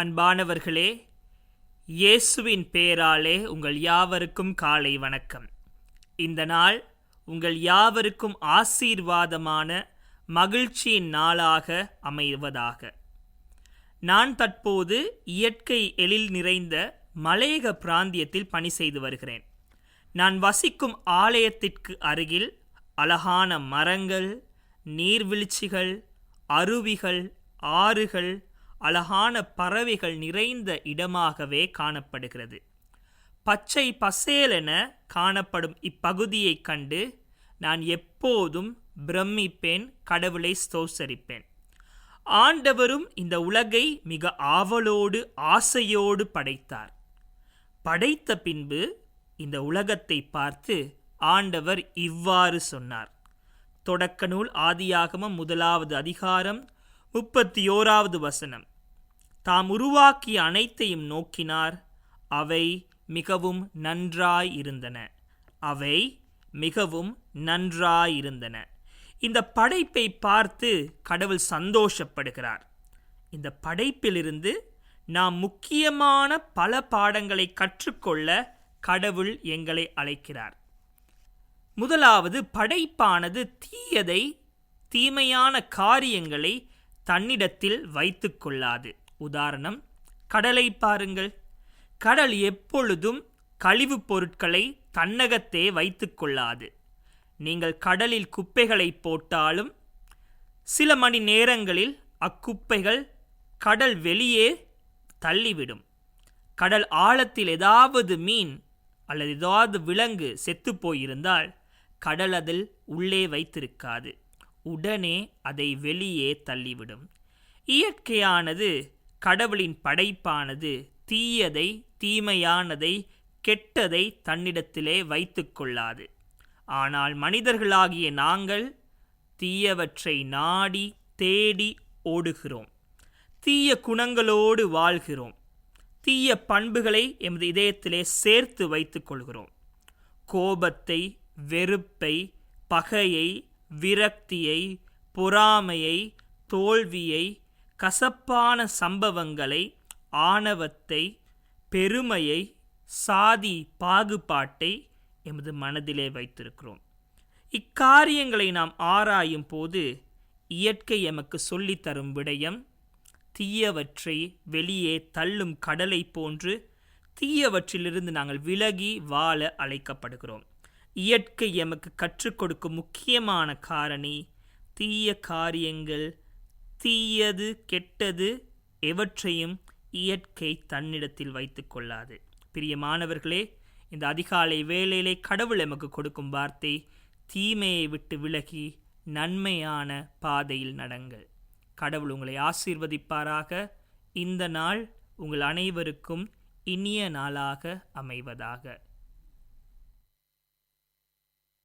அன்பானவர்களே இயேசுவின் பேராலே உங்கள் யாவருக்கும் காலை வணக்கம். இந்த நாள் உங்கள் யாவருக்கும் ஆசீர்வாதமான மகிழ்ச்சியின் நாளாக அமைவதாக. நான் தற்போது இயற்கை எழில் நிறைந்த மலையக பிராந்தியத்தில் பணி செய்து வருகிறேன். நான் வசிக்கும் ஆலயத்திற்கு அருகில் அழகான மரங்கள் நீர்வீழ்ச்சிகள் அருவிகள் ஆறுகள் அழகான பறவைகள் நிறைந்த இடமாகவே காணப்படுகிறது. பச்சை பசேலென காணப்படும் இப்பகுதியைக் கண்டு நான் எப்போதும் பிரமிப்பேன் கடவுளை ஸ்தோசரிப்பேன். ஆண்டவரும் இந்த உலகை மிக ஆவலோடு ஆசையோடு படைத்தார். படைத்த பின்பு இந்த உலகத்தை பார்த்து ஆண்டவர் இவ்வாறு சொன்னார். தொடக்க நூல் ஆதியாகமம் முதலாவது அதிகாரம் முப்பத்தி ஓராவது வசனம். தாம் உருவாக்கிய அனைத்தையும் நோக்கினார். அவை மிகவும் நன்றாயிருந்தன. அவை மிகவும் நன்றாயிருந்தன. இந்த படைப்பை பார்த்து கடவுள் சந்தோஷப்படுகிறார். இந்த படைப்பிலிருந்து நாம் முக்கியமான பல பாடங்களை கற்றுக்கொள்ள கடவுள் எங்களை அழைக்கிறார். முதலாவது படைப்பானது தீயதை தீமையான காரியங்களை தன்னிடத்தில் வைத்து கொள்ளாது உதாரணம் கடலை பாருங்கள். கடல் எப்பொழுதும் கழிவுப் பொருட்களை தன்னகத்தே வைத்துக்கொள்ளாது நீங்கள் கடலில் குப்பைகளை போட்டாலும் சில மணி நேரங்களில் அக்குப்பைகள் கடல் வெளியே தள்ளிவிடும். கடல் ஆழத்தில் ஏதாவது மீன் அல்லது ஏதாவது விலங்கு செத்து போயிருந்தால் கடல் அதில் உள்ளே வைத்திருக்காது. உடனே அதை வெளியே தள்ளிவிடும். இயற்கையானது கடவுளின் படைப்பானது தீயதை தீமையானதை கெட்டதை தன்னிடத்திலே வைத்து கொள்ளாது. ஆனால் மனிதர்களாகிய நாங்கள் தீயவற்றை நாடி தேடி ஓடுகிறோம். தீய குணங்களோடு வாழ்கிறோம். தீய பண்புகளை எமது இதயத்திலே சேர்த்து வைத்துக் கொள்கிறோம். கோபத்தை வெறுப்பை பகையை விரக்தியை பொறாமையை தோல்வியை கசப்பான சம்பவங்களை ஆணவத்தை பெருமையை சாதி பாகுபாட்டை எமது மனதிலே வைத்திருக்கிறோம். இக்காரியங்களை நாம் ஆராயும் போது இயற்கை எமக்கு சொல்லித்தரும் விடயம் தீயவற்றை வெளியே தள்ளும் கடலை போன்று தீயவற்றிலிருந்து நாங்கள் விலகி வாழ அழைக்கப்படுகிறோம். இயற்கை எமக்கு கற்றுக் கொடுக்கும் முக்கியமான காரணி தீய காரியங்கள் தீயது கெட்டது எவற்றையும் இயற்கை தன்னிடத்தில் வைத்து கொள்ளாது. பிரியமானவர்களே இந்த அதிகாலை வேளையிலே கடவுள் எமக்கு கொடுக்கும் வார்த்தை தீமையை விட்டு விலகி நன்மையான பாதையில் நடங்கள். கடவுள் உங்களை ஆசீர்வதிப்பாராக. இந்த நாள் உங்கள் அனைவருக்கும் இனிய நாளாக அமைவதாக.